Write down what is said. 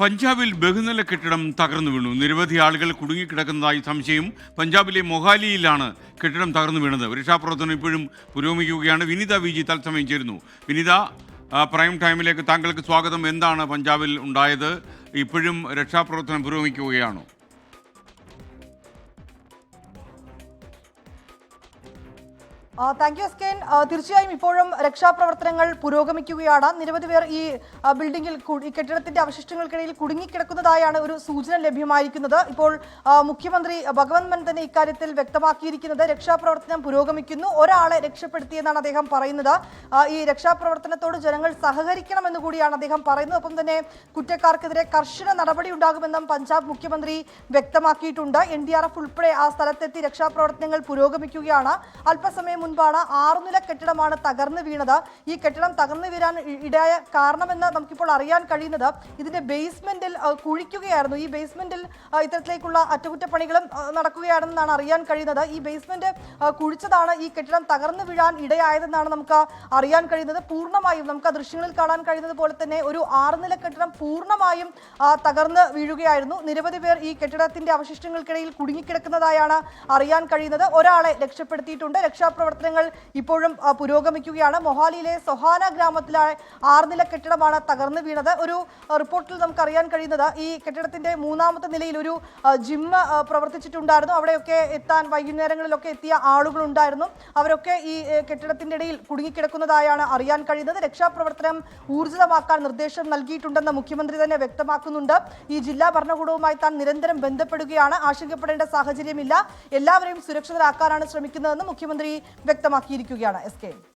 പഞ്ചാബിൽ ബഹുനില കെട്ടിടം തകർന്നു വീണു. നിരവധി ആളുകൾ കുടുങ്ങിക്കിടക്കുന്നതായി സംശയം പഞ്ചാബിലെ മൊഹാലിയിലാണ് കെട്ടിടം തകർന്നു വീണത്. രക്ഷാപ്രവർത്തനം ഇപ്പോഴും പുരോഗമിക്കുകയാണ്. വിനിത വി ജി തത്സമയം ചേരുന്നു. വിനിത പ്രൈം ടൈമിലേക്ക് താങ്കൾക്ക് സ്വാഗതം. എന്താണ് പഞ്ചാബിൽ ഉണ്ടായത്? ഇപ്പോഴും രക്ഷാപ്രവർത്തനം പുരോഗമിക്കുകയാണോ? താങ്ക് യു എസ്കേൻ കെൻ തീർച്ചയായും ഇപ്പോഴും രക്ഷാപ്രവർത്തനങ്ങൾ പുരോഗമിക്കുകയാണ്. നിരവധി പേർ ഈ ബിൽഡിംഗിൽ ഈ കെട്ടിടത്തിന്റെ അവശിഷ്ടങ്ങൾക്കിടയിൽ കുടുങ്ങിക്കിടക്കുന്നതായാണ് ഒരു സൂചന ലഭ്യമായിരിക്കുന്നത്. ഇപ്പോൾ മുഖ്യമന്ത്രി ഭഗവന്ത് മൻ തന്നെ ഇക്കാര്യത്തിൽ വ്യക്തമാക്കിയിരിക്കുന്നത്. രക്ഷാപ്രവർത്തനം പുരോഗമിക്കുന്നു. ഒരാളെ രക്ഷപ്പെടുത്തിയെന്നാണ് അദ്ദേഹം പറയുന്നത്. ഈ രക്ഷാപ്രവർത്തനത്തോട് ജനങ്ങൾ സഹകരിക്കണമെന്ന് കൂടിയാണ് അദ്ദേഹം പറയുന്നത്. ഒപ്പം തന്നെ കുറ്റക്കാർക്കെതിരെ കർശന നടപടി ഉണ്ടാകുമെന്നും പഞ്ചാബ് മുഖ്യമന്ത്രി വ്യക്തമാക്കിയിട്ടുണ്ട്. എൻ ഉൾപ്പെടെ ആ സ്ഥലത്തെത്തി രക്ഷാപ്രവർത്തനങ്ങൾ പുരോഗമിക്കുകയാണ്. അല്പസമയം മുൻപാണ് ആറുനില കെട്ടിടമാണ് തകർന്നു വീണത്. ഈ കെട്ടിടം തകർന്നു വീഴാൻ ഇടയായ കാരണമെന്ന് നമുക്കിപ്പോൾ അറിയാൻ കഴിയുന്നത് ഇതിന്റെ ബേസ്മെന്റിൽ കുഴിക്കുകയായിരുന്നു. ഈ ബേസ്മെന്റിൽ ഇത്തരത്തിലേക്കുള്ള അറ്റകുറ്റപ്പണികളും നടക്കുകയാണെന്നാണ് അറിയാൻ കഴിയുന്നത്. ഈ ബേസ്മെന്റ് കുഴിച്ചതാണ് ഈ കെട്ടിടം തകർന്നു വീഴാൻ ഇടയായതെന്നാണ് നമുക്ക് അറിയാൻ കഴിയുന്നത്. പൂർണമായും നമുക്ക് ദൃശ്യങ്ങളിൽ കാണാൻ കഴിയുന്നത് പോലെ തന്നെ ഒരു ആറുനില കെട്ടിടം പൂർണമായും തകർന്ന് വീഴുകയായിരുന്നു. നിരവധി പേർ ഈ കെട്ടിടത്തിന്റെ അവശിഷ്ടങ്ങൾക്കിടയിൽ കുടുങ്ങിക്കിടക്കുന്നതായാണ് അറിയാൻ കഴിയുന്നത്. ഒരാളെ രക്ഷപ്പെടുത്തിയിട്ടുണ്ട്. രക്ഷാപ്രവർത്തനങ്ങൾ ഇപ്പോഴും പുരോഗമിക്കുകയാണ്. മൊഹാലിയിലെ സൊഹാന ഗ്രാമത്തിലെ ആറുനില കെട്ടിടമാണ് തകർന്നു വീണത്. ഒരു റിപ്പോർട്ടിൽ നമുക്ക് അറിയാൻ കഴിയുന്നത് ഈ കെട്ടിടത്തിന്റെ മൂന്നാമത്തെ നിലയിൽ ഒരു ജിമ്മ് പ്രവർത്തിച്ചിട്ടുണ്ടായിരുന്നു. അവിടെയൊക്കെ എത്താൻ വൈകുന്നേരങ്ങളിലൊക്കെ എത്തിയ ആളുകൾ ഉണ്ടായിരുന്നു അവരൊക്കെ ഈ കെട്ടിടത്തിന്റെ ഇടയിൽ കുടുങ്ങിക്കിടക്കുന്നതായാണ് അറിയാൻ കഴിയുന്നത്. രക്ഷാപ്രവർത്തനം ഊർജിതമാക്കാൻ നിർദ്ദേശം നൽകിയിട്ടുണ്ടെന്ന് മുഖ്യമന്ത്രി തന്നെ വ്യക്തമാക്കുന്നുണ്ട്. ഈ ജില്ലാ ഭരണകൂടവുമായി താൻ നിരന്തരം ബന്ധപ്പെടുകയാണ്. ആശങ്കപ്പെടേണ്ട സാഹചര്യമില്ല. എല്ലാവരെയും സുരക്ഷിതരാക്കാനാണ് ശ്രമിക്കുന്നതെന്ന് മുഖ്യമന്ത്രി വ്യക്തമാക്കിയിരിക്കുകയാണ് എസ് കെ.